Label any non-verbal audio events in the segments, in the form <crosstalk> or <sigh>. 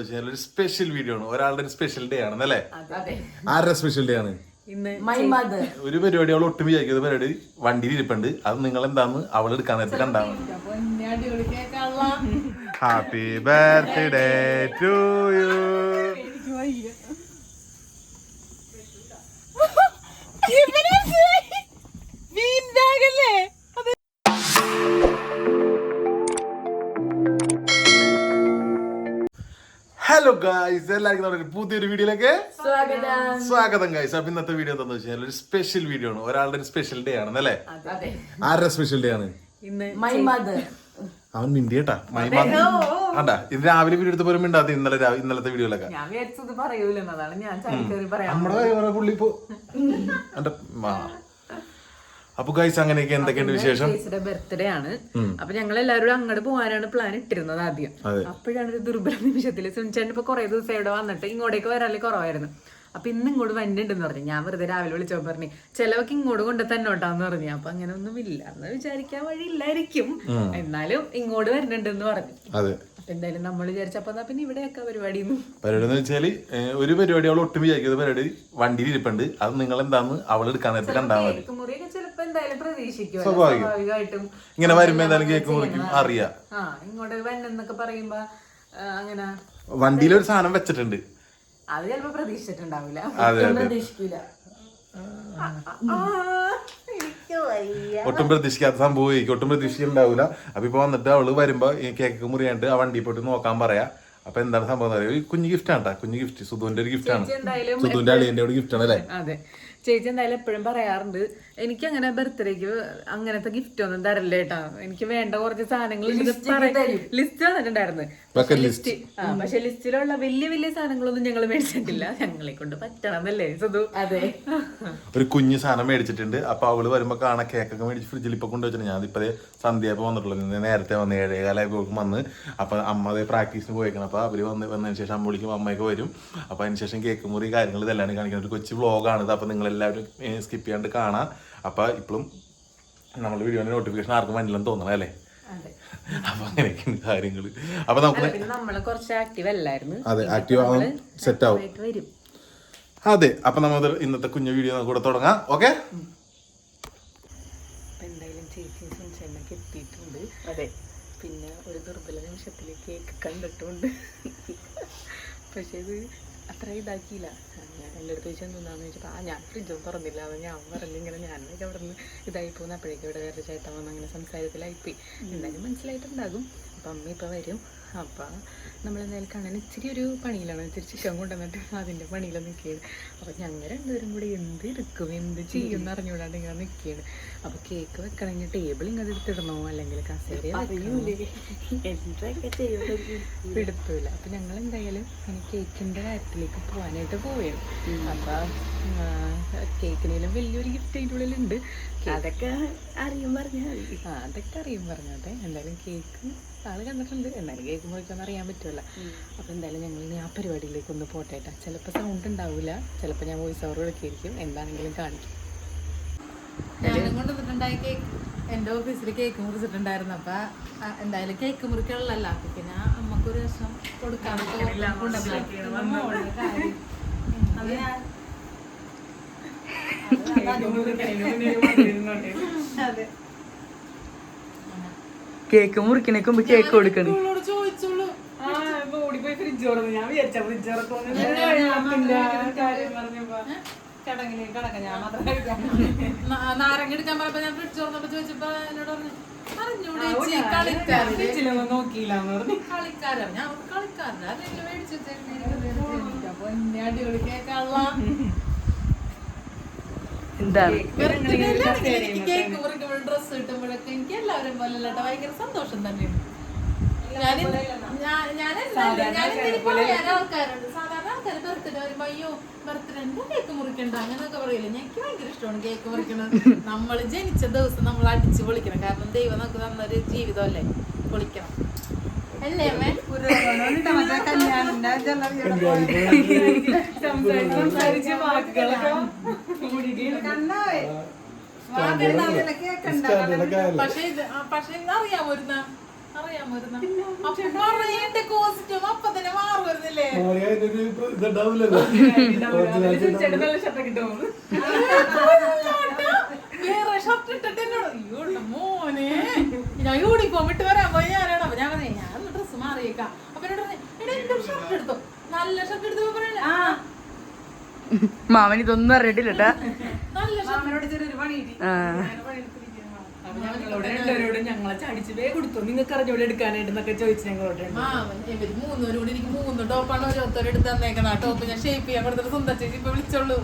ഒരു special video ആണ്. ഒരാളുടെ ഒരു സ്പെഷ്യൽ ഡേ ആണ് അല്ലേ? അതെ ആരുടെ സ്പെഷ്യൽ ഡേ ആണ്? ഇന്ന് മൈ മദർ ഒരു പരിപാടി അവൾ ഒട്ടും വിചാരിക്കുന്ന പരിപാടി വണ്ടിയിൽ ഇരിപ്പുണ്ട്. അത് നിങ്ങൾ എന്താന്ന് അവൾ എടുക്കാൻ നേരത്തെ കണ്ടാണ്. ഹാപ്പി ബർത്ത്ഡേ ടു യു വീണ്ടാകല്ലേ ഹലോ ഗായ്സ് എല്ലാവർക്കും നമ്മുടെ പുതിയൊരു വീഡിയോയിലേക്ക് സ്വാഗതം. സ്വാഗതം ഗായ്സ് അപ്പൊ ഇന്നത്തെ വീഡിയോ എന്താന്ന് വെച്ചാൽ ഒരു സ്പെഷ്യൽ വീഡിയോ ആണ്. ഒരാളുടെ ഒരു സ്പെഷ്യൽ ഡേ ആണ് അല്ലേ? അതെ ആരുടെ സ്പെഷ്യൽ ഡേ ആണ്? ഇന്ന് മൈ മദർ അവൻ മിണ്ടിയേട്ടാ. മൈമാ ആണ്ടാ ഇത് രാവിലെ വീഡിയോ എടുത്ത് പോലും മിണ്ടാ ഇന്നലെ ഇന്നലത്തെ വീഡിയോയിലൊക്കെ നമ്മുടെ പുള്ളി ഇപ്പോ അപ്പൊ ഗൈസ് അങ്ങനെയൊക്കെ എന്തൊക്കെയുണ്ട് വിശേഷം? ബർത്ത്ഡേ ആണ്. അപ്പൊ ഞങ്ങൾ എല്ലാവരും അങ്ങോട്ട് പോകാനാണ് പ്ലാൻ ഇട്ടിരുന്നത് ആദ്യം. അപ്പോഴാണ് ഒരു ദുർബല നിമിഷത്തിൽ സുനിച്ചേട്ടൻ ഇപ്പൊ കുറെ ദിവസം ഇവിടെ വന്നിട്ട് ഇങ്ങോട്ടേക്ക് വരാല്ലേ കുറവായിരുന്നു. അപ്പൊ ഇന്ന് ഇങ്ങോട്ട് വന്നിട്ടുണ്ടെന്ന് പറഞ്ഞു. ഞാൻ വെറുതെ രാവിലെ വിളിച്ചോ പറഞ്ഞു ചിലവൊക്കെ ഇങ്ങോട്ട് കൊണ്ട് തന്നോട്ടാന്ന് പറഞ്ഞു. അപ്പൊ അങ്ങനെ ഒന്നും ഇല്ല എന്ന് വിചാരിക്കാൻ വഴിയില്ലായിരിക്കും. എന്നാലും ഇങ്ങോട്ട് വരുന്നുണ്ടെന്ന് പറഞ്ഞു. എന്തായാലും നമ്മൾ വിചാരിച്ചപ്പോ പിന്നെ ഇവിടെയൊക്കെ പരിപാടി പരിപാടി എന്ന് വെച്ചാൽ ഒരു പരിപാടി അവൾ ഒട്ടും വിചാരിക്കുന്ന പരിപാടി വണ്ടിയിൽ ഇരിപ്പുണ്ട്. അത് നിങ്ങൾ എന്താന്ന് അവൾ എടുക്കാൻ നേരത്തെ കണ്ടാൽ മതി. പ്രതീക്ഷിക്കും സ്വാഭാവികം. സ്വാഭാവികമായിട്ടും ഇങ്ങനെ വരുമ്പോ എന്തായാലും കേക്ക് മുറിക്കും അറിയാം. ആ ഇങ്ങോട്ട് വന്നെന്നൊക്കെ പറയുമ്പോ ആ, അങ്ങനെ വണ്ടിയിൽ ഒരു സാധനം വെച്ചിട്ടുണ്ട്. അത് ചിലപ്പോ പ്രതീക്ഷിച്ചിട്ടുണ്ടാവില്ല. അതെ അതെ. പ്രതീക്ഷിക്കൂല. ഒട്ടും പ്രതീക്ഷിക്കാത്ത സംഭവം ഒട്ടും പ്രതീക്ഷിക്കുന്നുണ്ടാവില്ല അപ്പൊ ഇപ്പൊ വന്നിട്ട് അവൾ വരുമ്പോ ഈ കേക്ക് മുറിയാണ്ട് ആ വണ്ടി പോയിട്ട് നോക്കാൻ പറയാ. അപ്പൊ എന്താണ് സംഭവം അറിയാം? ഒരു കുഞ്ഞു ഗിഫ്റ്റ് ആണ് കുഞ്ഞു ഗിഫ്റ്റ് സുധുവിന്റെ ഒരു ഗിഫ്റ്റ് ആണ്. ചേച്ചി എന്തായാലും സുധുവിന്റെ അളിയന്റെ ഒരു ഗിഫ്റ്റ് ആണ് അല്ലേ? അതെ. ചേച്ചി എന്തായാലും എപ്പോഴും പറയാറുണ്ട്. എനിക്ക് അങ്ങനെ ബർത്ത്ഡേക്ക് അങ്ങനത്തെ ഗിഫ്റ്റ് ഒന്നും തരല്ലേ കേട്ടോ. എനിക്ക് വേണ്ട കുറച്ച് സാധനങ്ങൾ ലിസ്റ്റ് തന്നിട്ടുണ്ടായിരുന്നു ലിസ്റ്റ് ആ പക്ഷെ ലിസ്റ്റിലുള്ള വലിയ വലിയ സാധനങ്ങളൊന്നും ഞങ്ങൾ മേടിച്ചിട്ടില്ല. ഞങ്ങളെ കൊണ്ട് പറ്റണം എന്നല്ലേ സുധു? അതെ. ഒരു കുഞ്ഞു സാധനം മേടിച്ചിട്ടുണ്ട്. അപ്പൊ അവൾ വരുമ്പോ കാണാൻ കേക്കൊക്കെ മേടിച്ച് ഫ്രിഡ്ജിൽ ഇപ്പൊ കൊണ്ടുവച്ചിട്ടുണ്ട്. ഞാൻ ഇപ്പതേ സന്ധ്യയപ്പോ വന്നിട്ടുള്ളൂ. ഇന്ന് നേരത്തെ വന്ന് പോകും വന്ന്. അപ്പൊ അമ്മ അതേ പ്രാക്ടീസിന് പോയേക്കണം. അപ്പൊ അവർ വന്ന് വന്നതിന് ശേഷം അമ്മ വിളിക്കും അമ്മയൊക്കെ വരും. അപ്പൊ അതിന് ശേഷം കേക്ക് മുറി കാര്യങ്ങൾ ഇതെല്ലാം കാണിക്കുന്നത് ഒരു കൊച്ചു വ്ലോഗാണ് ഇത് അപ്പൊ നിങ്ങൾ എല്ലാവരും സ്കിപ്പ് ചെയ്യാണ്ട് കാണാം. അപ്പൊ ഇപ്പോഴും നമ്മൾ വീഡിയോന്റെ നോട്ടിഫിക്കേഷൻ ആർക്കും വന്നില്ലെന്ന് തോന്നണം അല്ലേ? അതെ. അപ്പൊ അങ്ങനെയൊക്കെയാണ് കാര്യങ്ങൾ അപ്പൊ നമുക്ക് നമ്മൾ കുറച്ച് ആക്റ്റീവ് അല്ലായിരുന്നു. അതെ ആക്റ്റീവ് സെറ്റ് ആവും. അതെ അപ്പൊ നമ്മൾ ഇന്നത്തെ കുഞ്ഞു വീഡിയോ നമുക്ക് കൂടെ തുടങ്ങാം. ഓക്കെ എന്തായാലും എത്തിയിട്ടുണ്ട് അതെ. പിന്നെ ഒരു ദുർബല നിമിഷത്തിൽ കേക്ക് കണ്ടിട്ടുണ്ട്. പക്ഷേ ഇത് അത്ര ഇതാക്കിയില്ല. ഞാൻ എന്റെ അടുത്ത് ചോദിച്ചാൽ തിന്നാന്ന് ചോദിച്ചപ്പോൾ ആ ഞാൻ ഫ്രിഡ്ജൊന്നും തുറന്നില്ല. അത് ഞാൻ പറഞ്ഞിങ്ങനെ ഞാനൊക്കെ അവിടെ നിന്ന് ഇതായി പോകുന്ന അപ്പോഴേക്കും ഇവിടെ വേറെ ചേട്ടൻ വന്ന് അങ്ങനെ സംസാരത്തിലായിപ്പോയി എന്തായാലും മനസ്സിലായിട്ടുണ്ടാകും. അപ്പം അമ്മ ഇപ്പം വരും. അപ്പം നമ്മളെന്തായാലും കാണാൻ ഇച്ചിരി ഒരു പണിയിലാണ്. ഇച്ചിരി ചിക്കൻ കൊണ്ടുവന്നിട്ട് അതിന്റെ പണിയിൽ നിൽക്കുകയാണ് അപ്പോൾ ഞങ്ങൾ രണ്ടുപേരും കൂടി എന്ത് എടുക്കും എന്ത് ചെയ്യും എന്ന് അറിഞ്ഞുകൂടാണ്ട് ഇങ്ങനെ നിൽക്കുകയാണ് അപ്പോൾ കേക്ക് വെക്കണമെങ്കിൽ ടേബിൾ ഇങ്ങനെ എടുത്തിടണോ? അല്ലെങ്കിൽ കസേര എടുത്തില്ല അപ്പോൾ ഞങ്ങൾ എന്തായാലും ഇനി കേക്കിന്റെ കാര്യത്തിലേക്ക് പോകാനായിട്ട് പോവുകയാണ് അപ്പൊ കേക്കിനെല്ലാം വലിയൊരു ഗിഫ്റ്റ് അതിന്റെ ഉള്ളിലുണ്ട്. അതൊക്കെ അറിയും പറഞ്ഞാൽ മതി. ആ അതൊക്കെ അറിയും പറഞ്ഞോട്ടെ എന്തായാലും കേക്ക് ആൾ കണ്ടിട്ടുണ്ട്. എന്നാലും കേക്ക് മുറിക്കൊന്നും അറിയാൻ പറ്റുമല്ല അപ്പൊ എന്തായാലും ഞങ്ങൾ ഇനി ആ പരിപാടിയിലേക്ക് ഒന്ന് പോട്ടേട്ടാ ചിലപ്പോൾ സൗണ്ട് ഉണ്ടാവില്ല ചിലപ്പോൾ ഞാൻ വോയിസ് ഓവർ വിളിക്കായിരിക്കും എന്താണെങ്കിലും കാണിക്കും. എന്റെ കൊണ്ടുവന്നിട്ടുണ്ടായി കേക്ക്. എന്റെ ഓഫീസിൽ കേക്ക് മുറിച്ചിട്ടുണ്ടായിരുന്നു. അപ്പൊ എന്തായാലും കേക്ക് മുറിക്കാനുള്ളല്ല അപ്പൊ പിന്നെ അമ്മക്കൊരു ഞാൻ അതെ കേക്ക് മുറിക്കണേക്ക് മുമ്പ് കേക്ക് കൊടുക്കണം. നാരങ്ങ എടുക്കാൻ പറഞ്ഞപ്പോ ഞാൻ ഫ്രിഡ്ജ് തുറന്നപ്പോ ചോദിച്ചപ്പോ എന്നോട് പറഞ്ഞു കളിക്കാരൻ ഞാൻ കളിക്കാരൻ മേടിച്ചു അടിപൊളി എന്താണ്? എനിക്ക് കേക്ക് മുറിക്കുമ്പോൾ ഡ്രസ്സ് കിട്ടുമ്പോഴൊക്കെ എനിക്ക് എല്ലാവരും പോലെ അല്ലാട്ടോ ഭയങ്കര സന്തോഷം തന്നെയാണ്. ഞാൻ ഞാൻ ഞാൻ ഞാൻ എന്തിനും പറയാൻ ആൾക്കാരുണ്ട്. സാധാരണ ആൾക്കാർ ബർത്ത്ഡേ വരുമ്പോ കേക്ക് മുറിക്കണ്ട അങ്ങനെയൊക്കെ പറയില്ല? എനിക്ക് ഭയങ്കര ഇഷ്ടമാണ് കേക്ക് മുറിക്കണത്. നമ്മൾ ജനിച്ച ദിവസം നമ്മൾ അടിച്ച് പൊളിക്കണം. കാരണം ദൈവം നമുക്ക് തന്നൊരു ജീവിതമല്ലേ? പൊളിക്കണം. അല്ലേ അമ്മേ? സംസാരിച്ച് വാക്കുകളൊക്കെ പക്ഷെ ഇത് പക്ഷെ ഇത് അറിയാമോ ഒരു യൂണിഫോം <laughs> ഇട്ട് വരാൻ പോയി ഞാനാണ് അപ്പൊ ഞാൻ പറഞ്ഞു ഞാൻ ഡ്രസ്സ് മാറിയേക്കാം. അപ്പൊ എന്നോട് പറഞ്ഞു എന്റെ ഷർട്ട് എടുത്തു? നല്ല ഷർട്ട് എടുത്തോ പറയണേ. മാമൻ ഇതൊന്നും അറിയട്ടില്ല കേട്ടാ ഞങ്ങളെ ചടിച്ച് വേ കൊടുത്തു. നിങ്ങൾക്ക് അറിഞ്ഞോടെ എടുക്കാനായിട്ട് എന്നൊക്കെ ചോദിച്ചു ഞങ്ങളോട്. മാമൻ ഇവർ മൂന്നുപേരും കൂടി എനിക്ക് മൂന്ന് ടോപ്പാണ് ഓരോരുത്തർ എടുത്ത് തന്നേക്കണം ആ ടോപ്പ് ഞാൻ ഷേപ്പ് ചെയ്യാൻ കൊടുത്തിട്ട് സ്വന്തം ചേച്ചി ഇപ്പൊ വിളിച്ചോളൂ.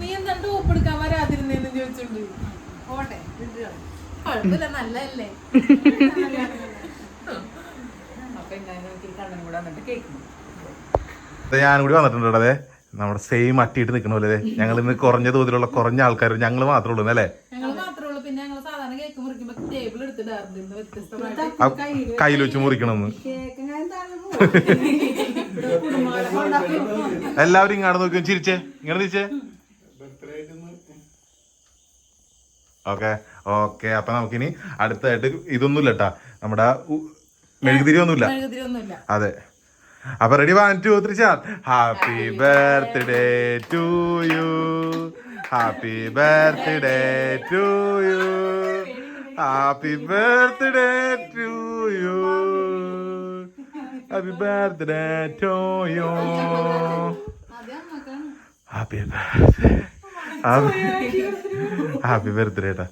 നീ എന്താ ടോപ്പ് എടുക്കാൻ വരാതിരുന്നേന്ന് ചോദിച്ചോണ്ട്. ഓട്ടെ കുഴപ്പമില്ല നല്ലല്ലേ അപ്പൊ എന്തായാലും കൂടെ ഞാൻ കൂടി വന്നിട്ടുണ്ട് അതെ. നമ്മുടെ സെയിം അട്ടിയിട്ട് നിൽക്കണ പോലെ ഞങ്ങൾ ഇന്ന് കുറഞ്ഞ തോതിലുള്ള കുറഞ്ഞ ആൾക്കാർ ഞങ്ങൾ മാത്രമേ ഉള്ളൂ അല്ലേ? ഞങ്ങൾ മാത്രമേ ഉള്ളൂ. പിന്നെ ഞങ്ങൾ സാധാരണ കേക്ക് മുറിക്കുമ്പോ ടേബിൾ എടുത്തിടാറുണ്ട് ഇന്ന് വ്യത്യസ്തമായിട്ട്. ആ കയ്യിൽ വെച്ച് മുറിക്കണമെന്ന്. എല്ലാവരും ഇങ്ങാട് നോക്കിയും ചിരിച്ചേ. ഇങ്ങനെ തിരിച്ചേ ഓക്കെ ഓക്കെ. അപ്പൊ നമുക്കിനി അടുത്തായിട്ട് ഇതൊന്നുമില്ല കേട്ടാ നമ്മുടെ മെഴുകുതിരി ഒന്നുമില്ല. അതെ. അപ്പൊ ready one two three happy birthday to you happy birthday to you happy birthday to you happy birthday to you happy birthday happy birthday ഏട്ടാ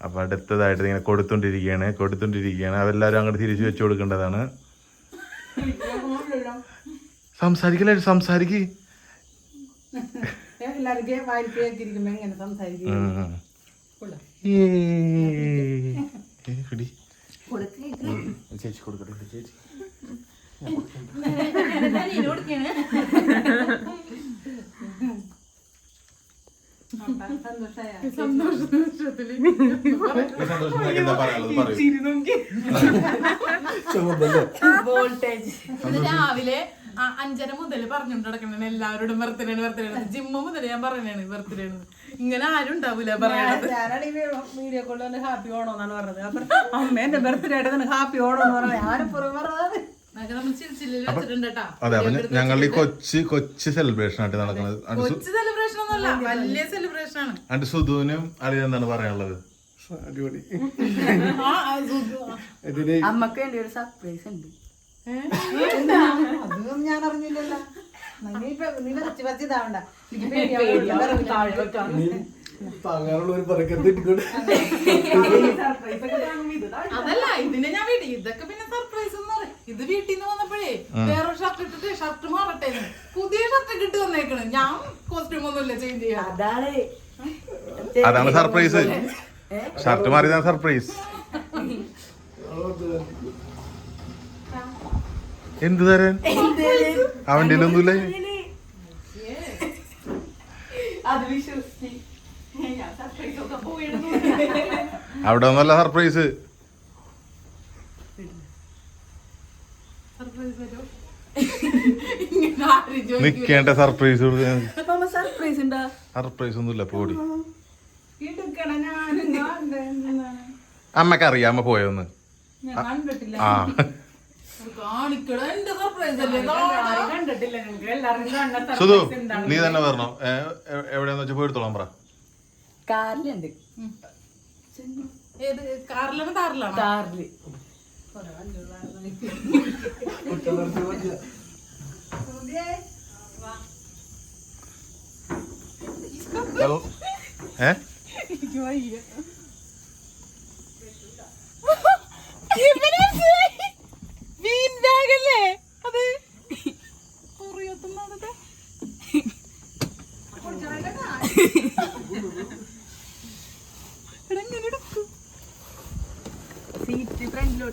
അപ്പൊ അടുത്തതായിട്ട് ഇങ്ങനെ കൊടുത്തോണ്ടിരിക്കുകയാണ് കൊടുത്തോണ്ടിരിക്കുകയാണ് അവരെല്ലാവരും അങ്ങോട്ട് തിരിച്ചു വെച്ചു കൊടുക്കേണ്ടതാണ് സംസാരിക്കല്ലേ സംസാരിക്ക് എല്ലാവർക്കും വായിൽ കേൾക്കിരിക്കുമ്പോ എങ്ങനെ സംസാരിക്കും ഉം. ഏയ്. ഏ, പിടി. ചേച്ചി കൊടുക്കട്ടെ ചേച്ചി എന്താ പറയാനുള്ളത് പറയൂ വോൾട്ടേജ് ഇന്ന് രാവിലെ അഞ്ചര മുതൽ പറഞ്ഞുകൊണ്ട് നടക്കണേ എല്ലാവരോടും ബർത്ത്ഡേ ബർത്ത്ഡേ ജിമ്മ മുതൽ ഞാൻ പറഞ്ഞാണ് ബർത്ത്ഡേ ഇങ്ങനെ ആരും ഉണ്ടാവൂല പറയണത്. വീഡിയോ കോളിൽ വന്ന് ഹാപ്പി ഓണോ എന്നാണ് പറഞ്ഞത്. അപ്പൊ അമ്മ എന്റെ ബർത്ത്ഡേ ആയിട്ട് ഹാപ്പി ഓണോന്ന് എന്ന് പറഞ്ഞത്. ആരും പറഞ്ഞത്? അതെ അപ്പൊ ഞങ്ങളുടെ ഈ കൊച്ചി കൊച്ചി സെലിബ്രേഷൻ ആയിട്ട് നടക്കുന്നത്. അണ്ട് സെലിബ്രേഷൻ ഒന്നല്ല വലിയ സെലിബ്രേഷൻ ആണ്. അണ്ട് സുധുവിനും അറിയ എന്താണ് പറയാനുള്ളത്? ആ, ആ, സുധു, അമ്മയ്ക്ക് വേണ്ടി ഒരു സർപ്രൈസ് ഉണ്ട്. അതൊന്നും ഞാൻ അറിഞ്ഞില്ലല്ലോ. നീ അതല്ല ഇതിനെ ഞാൻ ഇതൊക്കെ പിന്നെ സർപ്രൈസ് ഇത് വീട്ടിൽ നിന്ന് വന്നപ്പോഴേ വേറൊരു ഷർട്ട് ഇട്ടിട്ട് ഷർട്ട് മാറട്ടെ പുതിയ ഷർട്ട് ഇട്ട് വന്നേക്കണ്. ഞാൻ കോസ്റ്റ്യൂം ഒന്നുമില്ല ചേഞ്ച് ചെയ്യാം അതാണ്. അതാണ് സർപ്രൈസ് ഷർട്ട് മാറിയതാണ് സർപ്രൈസ് എന്ത് തരാൻ? അവന്റെ ഒന്നുമില്ലേ അവിടെ ഒന്നല്ല സർപ്രൈസ് സർപ്രൈസ്. നിക്കേണ്ട സർപ്രൈസ് അമ്മ സർപ്രൈസ് ഉണ്ടാ? സർപ്രൈസ് ഒന്നുമില്ല പോടി. അമ്മയ്ക്ക് അറിയാം അമ്മ പോയോന്ന്? ഞാൻ കണ്ടിട്ടില്ല. ആ. കാണിക്കട എന്റെ സർപ്രൈസ് അല്ലേ? ആരും കണ്ടിട്ടില്ല. നിങ്ങൾക്ക് എല്ലാവർക്കും കാണുന്ന സുധു നീ തന്നെ പറഞ്ഞോ വെച്ചാ എവിടെയാന്ന് വെച്ചാൽ പോയെടുത്തോളാം പറ. കാറിലുണ്ട്. ഏത്? കാറിലാണ്? കാറിലാണോ കാറിൽ ഹലോ ഏ മീൻ ബാഗല്ലേ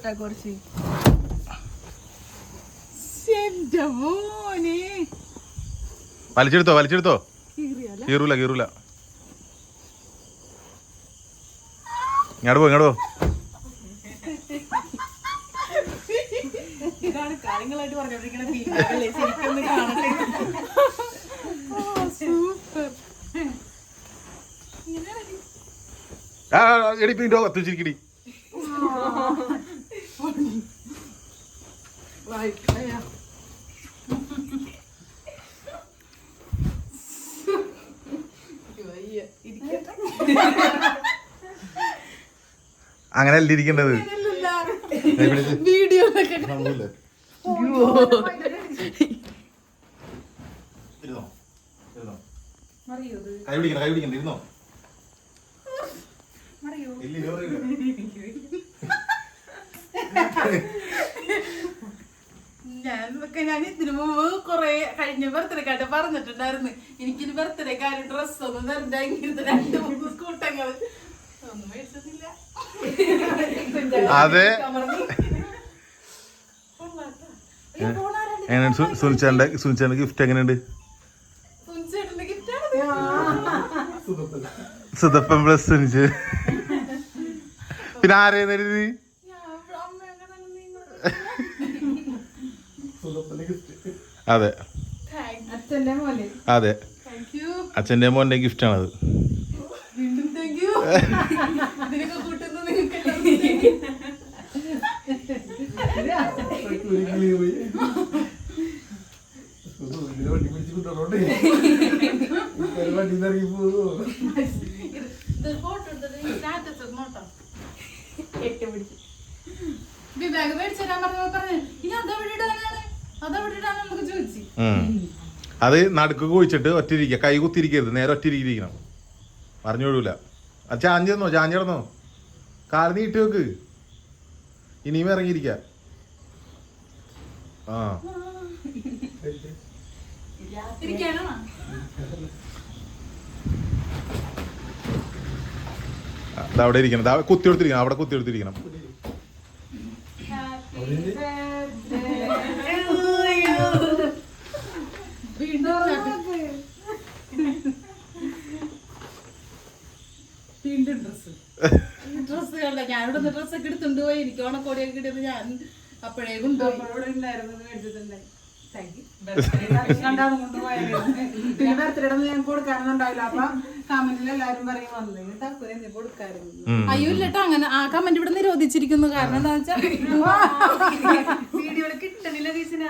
സീറ്റ് കുറച്ച് എന്റെ മോനെ. വലിച്ചെടുത്തോ വലിച്ചെടുത്തോ. കീറൂല കീറൂല. ഇങ്ങോട്ട് പോ ഇങ്ങോട്ട് പോ. ഇതാണ് കാര്യങ്ങളായിട്ട് പറഞ്ഞോണ്ടിരിക്കണ സൂപ്പർ. എടി പിന്നെ കത്തിച്ചിരിക്കടി അങ്ങനെ അല്ല ഇരിക്കേണ്ടത് വീഡിയോയിലൊക്കെ സംഭവമില്ലേ? ഇരുന്നോ? ഇരുന്നോ? കൈ പിടിക്കണ്ട കൈ പിടിക്കണ്ട ഇരുന്നോ? ഇല്ല ഇത് പറയൂല. ഞാൻ ഇതിനു മുമ്പ് കൊറേ കഴിഞ്ഞ ബർത്ത്ഡേ കാട്ട് പറഞ്ഞിട്ടുണ്ടായിരുന്നു. എനിക്കിനി ബർത്ത്ഡേ ഡ്രസ്സൊന്നും ഇങ്ങനത്തെ രണ്ട് മൂന്ന് മേടിച്ചിട്ടില്ല അതെ. എങ്ങനെയാണ് സുനിച്ചാന്റെ സുനിച്ചാന്റെ ഗിഫ്റ്റ് എങ്ങനെയുണ്ട്? സുതപ്പൻ പ്ലസ് സുനിച്ച്. പിന്നെ ആരെയെന്ന് എഴുതി അതെ. അച്ഛന്റെ മോന്റെ ഗിഫ്റ്റ് താങ്ക് അത് നടുക്ക് കുഴിച്ചിട്ട് ഒറ്റയിരിക്കുക കൈ കുത്തിരിക്കരുത് നേരെ ഒറ്റയിരിക്കണം പറഞ്ഞു അത് ചാഞ്ഞിടന്നോ ഇട്ട് കാൽ നീട്ടി വെക്ക്. ഇനിയും ഇറങ്ങിയിരിക്ക. ആ. അവിടെ ഇരിക്കണം. കുത്തി കൊടുത്തിരിക്കണം അവിടെ കുത്തി കൊടുത്തിരിക്കണം വീണ്ടും ഡ്രസ് ഡ്രസ് ഒക്കെ എടുത്തുണ്ട് ഇവിടെ നിന്ന് ഡ്രസ്സൊക്കെ എടുത്തുകൊണ്ട് പോയി. എനിക്ക് ഓണക്കോടിയൊക്കെ കിട്ടിയത് ഞാൻ അപ്പോഴേ കൊണ്ടുപോയി. അവിടെ ഉണ്ടായിരുന്നു മേടിച്ചിട്ടുണ്ടായി രണ്ടാമത് കൊണ്ടുപോയായിരുന്നു. പിന്നെ ബർത്ത്ഡേ ഞാൻ അപ്പൊ കമന്റിൽ എല്ലാരും പറയും വന്നു തക്കുര നീ അയ്യോ ഇല്ലട്ടോ അങ്ങനെ ആ കമന്റ് ഇവിടെ നിരോധിച്ചിരിക്കുന്നു. കാരണം എന്താ വെച്ചാൽ വീഡിയോയിൽ കിട്ടണില്ല ടീച്ചന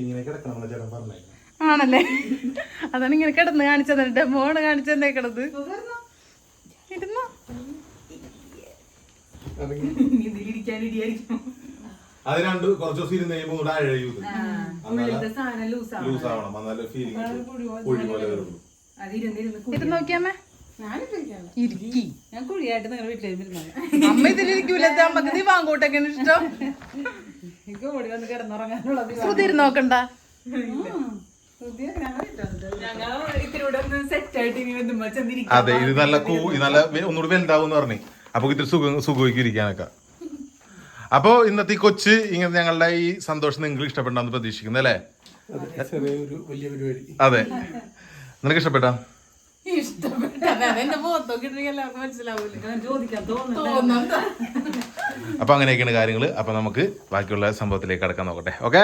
ഇങ്ങനെ കിടക്കണം ചേട്ടൻ പറഞ്ഞേ. ആണല്ലേ? അതാണ് ഇങ്ങനെ കിടന്ന് കാണിച്ചത്. ഡെമോണ് മോണ് ഇരുന്നോ? കിടന്ന് അത് രണ്ട് കുറച്ച് ദിവസം ഇരുന്ന് കഴിയുമ്പോൾ കൂടെ അഴയൂത് ഉള്ളിലത്തെ സാധനം ലൂസ് ആവും ലൂസ് ആവണം എന്നാലേ ഫീലിംഗ് പൊടി പോലെ വരുള്ളൂ. അത് ഇരുന്നിരുന്ന് ഇത് നോക്കിയമ്മേ ഞാനിപ്പോ ഇരിക്കാണ്. ഇരിക്കി. ഞാൻ കുഴിയായിട്ട് നിങ്ങളുടെ വീട്ടിലിരുന്നാണ് അമ്മ ഇതിലിരിക്കൂല. അമ്മയ്ക്ക് ദിവാങ്കോട്ടൊക്കെ ഇഷ്ടം. ഓടി വന്ന് ഇരുന്ന് നോക്കണ്ട. അതെ ഇത് നല്ല കൂ ഇത് നല്ല ഒന്നുകൂടി വലുതാവും പറഞ്ഞു. അപ്പൊ ഇത്തിരി സുഖം സുഖമായിരിക്കും ഇരിക്കാനൊക്കെ. അപ്പോ ഇന്നത്തെ ഈ കൊച്ച് ഇങ്ങനെ ഞങ്ങളുടെ ഈ സന്തോഷം നിങ്ങൾ ഇഷ്ടപ്പെട്ടാന്ന് പ്രതീക്ഷിക്കുന്നത് അല്ലേ? അതെ നിനക്ക് ഇഷ്ടപ്പെട്ടാ. അപ്പൊ അങ്ങനെയൊക്കെയാണ് കാര്യങ്ങൾ അപ്പൊ നമുക്ക് ബാക്കിയുള്ള സംഭവത്തിലേക്ക് കടക്കാൻ നോക്കട്ടെ. ഓക്കെ?